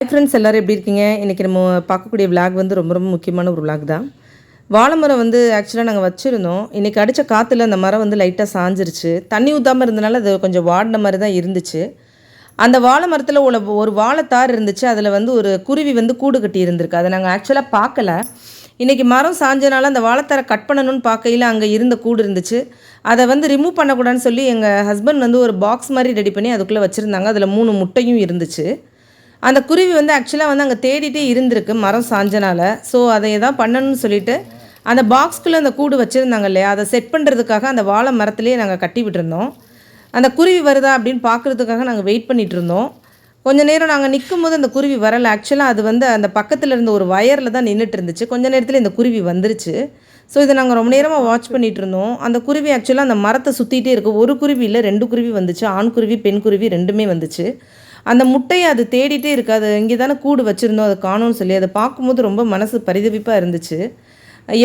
Friends எல்லோரும் எப்படி இருக்கீங்க? இன்றைக்கி நம்ம பார்க்கக்கூடிய விளாக் வந்து ரொம்ப ரொம்ப முக்கியமான ஒரு விளாக் தான். வாழை மரம் வந்து ஆக்சுவலாக நாங்கள் வச்சுருந்தோம். இன்றைக்கி அடித்த காற்றுல அந்த மரம் வந்து லைட்டாக சாஞ்சிருச்சு. தண்ணி ஊற்றாமல் இருந்தனால அது கொஞ்சம் வாடின மாதிரி தான் இருந்துச்சு. அந்த வாழை மரத்தில் உள்ள ஒரு வாழைத்தார் இருந்துச்சு. அதில் வந்து ஒரு குருவி வந்து கூடு கட்டி இருந்திருக்கு. அதை நாங்கள் ஆக்சுவலாக பார்க்கல. இன்றைக்கி மரம் சாஞ்சனால அந்த வாழைத்தாரை கட் பண்ணணும்னு பார்க்கையில் அங்கே இருந்த கூடு இருந்துச்சு. அதை வந்து ரிமூவ் பண்ணக்கூடாதுன்னு சொல்லி எங்கள் ஹஸ்பண்ட் வந்து ஒரு பாக்ஸ் மாதிரி ரெடி பண்ணி அதுக்குள்ளே வச்சுருந்தாங்க. அதில் மூணு முட்டையும் இருந்துச்சு. அந்த குருவி வந்து ஆக்சுவலாக வந்து அங்கே தேடிட்டே இருந்திருக்கு மரம் சாஞ்சனால. ஸோ அதை எதாவது பண்ணணும்னு சொல்லிட்டு அந்த பாக்ஸ்குள்ளே அந்த கூடு வச்சுருந்தாங்க இல்லையா? அதை செட் பண்ணுறதுக்காக அந்த வாழை மரத்துலேயே நாங்கள் கட்டி விட்டுருந்தோம். அந்த குருவி வருதா அப்படின்னு பார்க்குறதுக்காக நாங்கள் வெயிட் பண்ணிகிட்டு இருந்தோம். நேரம் நாங்கள் நிற்கும் போது அந்த குருவி வரலை. ஆக்சுவலாக அது வந்து அந்த பக்கத்தில் இருந்த ஒரு வயரில் தான் நின்றுட்டு இருந்துச்சு. கொஞ்ச நேரத்தில் இந்த குருவி வந்துருச்சு. ஸோ இதை நாங்கள் ரொம்ப நேரமாக வாட்ச் பண்ணிகிட்டு இருந்தோம். அந்த குருவி ஆக்சுவலாக அந்த மரத்தை சுற்றிட்டே இருக்குது ஒரு குருவி இல்லை ரெண்டு குருவி வந்துச்சு. ஆண் குருவி பெண் குருவி ரெண்டுமே வந்துச்சு. அந்த முட்டையை அது தேடிட்டே இருக்குது அது இங்கே தானே கூடு வச்சுருந்தோம். அதை காணும்னு சொல்லி அதை பார்க்கும்போது ரொம்ப மனசு பரிதவிப்பாக இருந்துச்சு.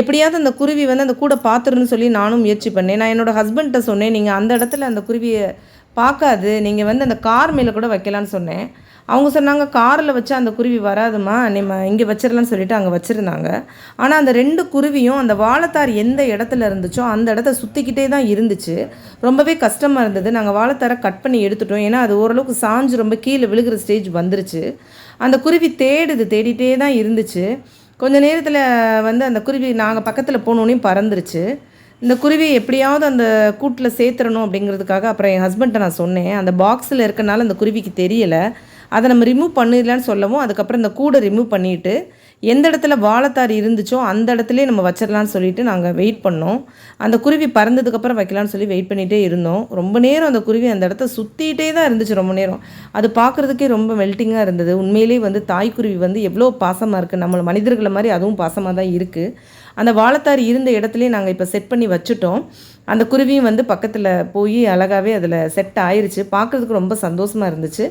எப்படியாவது அந்த குருவி வந்து அந்த கூடை பார்த்துருன்னு சொல்லி நானும் முயற்சி பண்ணேன். நான் என்னோடய ஹஸ்பண்ட்டை சொன்னேன் நீங்கள் அந்த இடத்துல அந்த குருவியை பார்க்காது. நீங்கள் வந்து அந்த கார் மேலே கூட வைக்கலான்னு சொன்னேன். அவங்க சொன்னாங்க காரில் வச்சா அந்த குருவி வராதுமா நம்ம இங்கே வச்சிடலான்னு சொல்லிட்டு அங்கே வச்சுருந்தாங்க. ஆனால் அந்த ரெண்டு குருவியும் அந்த வாழைத்தார் எந்த இடத்துல இருந்துச்சோ அந்த இடத்த சுற்றிக்கிட்டே தான் இருந்துச்சு. ரொம்பவே கஷ்டமாக இருந்தது. நாங்கள் வாழைத்தாரை கட் பண்ணி எடுத்துட்டோம். ஏன்னா அது ஓரளவுக்கு சாஞ்சு ரொம்ப கீழே விழுகிற ஸ்டேஜ் வந்துருச்சு. அந்த குருவி தேடுது தேடிட்டே தான் இருந்துச்சு. கொஞ்ச நேரத்தில் வந்து அந்த குருவி நாங்கள் பக்கத்தில் போனோன்னே பறந்துருச்சு. இந்த குருவியை எப்படியாவது அந்த கூட்டில் சேர்த்துறணும் அப்படிங்கிறதுக்காக அப்புறம் என் ஹஸ்பண்ட்டை நான் சொன்னேன். அந்த பாக்ஸில் இருக்கனால அந்த குருவிக்கு தெரியலை. அதை நம்ம ரிமூவ் பண்ணிடலான்னு சொல்லவும் அதுக்கப்புறம் இந்த கூடை ரிமூவ் பண்ணிவிட்டு எந்த இடத்துல வாழைத்தார் இருந்துச்சோ அந்த இடத்துலேயே நம்ம வச்சிடலான்னு சொல்லிட்டு நாங்கள் வெயிட் பண்ணோம். அந்த குருவி பறந்ததுக்கப்புறம் வைக்கலான்னு சொல்லி வெயிட் பண்ணிகிட்டே இருந்தோம். ரொம்ப நேரம் அந்த குருவி அந்த இடத்த சுற்றிட்டே தான் இருந்துச்சு ரொம்ப நேரம். அது பார்க்குறதுக்கே ரொம்ப மெல்ட்டிங்காக இருந்தது. உண்மையிலே வந்து தாய்க்குருவி வந்து எவ்வளோ பாசமாக இருக்குது நம்மளை மனிதர்களை மாதிரி அதுவும் பாசமாக தான் இருக்குது அந்த வாழைத்தார் இருந்த இடத்துலையே நாங்கள் இப்போ செட் பண்ணி வச்சுட்டோம். அந்த குருவியும் வந்து பக்கத்தில் போய் அழகாகவே அதில் செட் ஆயிடுச்சு பார்க்குறதுக்கு ரொம்ப சந்தோஷமாக இருந்துச்சு.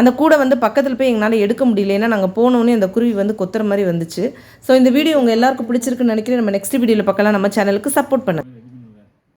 அந்த கூடை வந்து பக்கத்தில் போய் எங்களால் எடுக்க முடியல. ஏன்னா நாங்கள் போனோன்னே அந்த குருவி வந்து கொத்துற மாதிரி வந்துச்சு. ஸோ இந்த வீடியோ உங்கள் எல்லாருக்கும் பிடிச்சிருக்குன்னு நினைக்கிறேன். நம்ம நெக்ஸ்ட் வீடியோவில் பார்க்கலாம். நம்ம சேனலுக்கு சப்போர்ட் பண்ண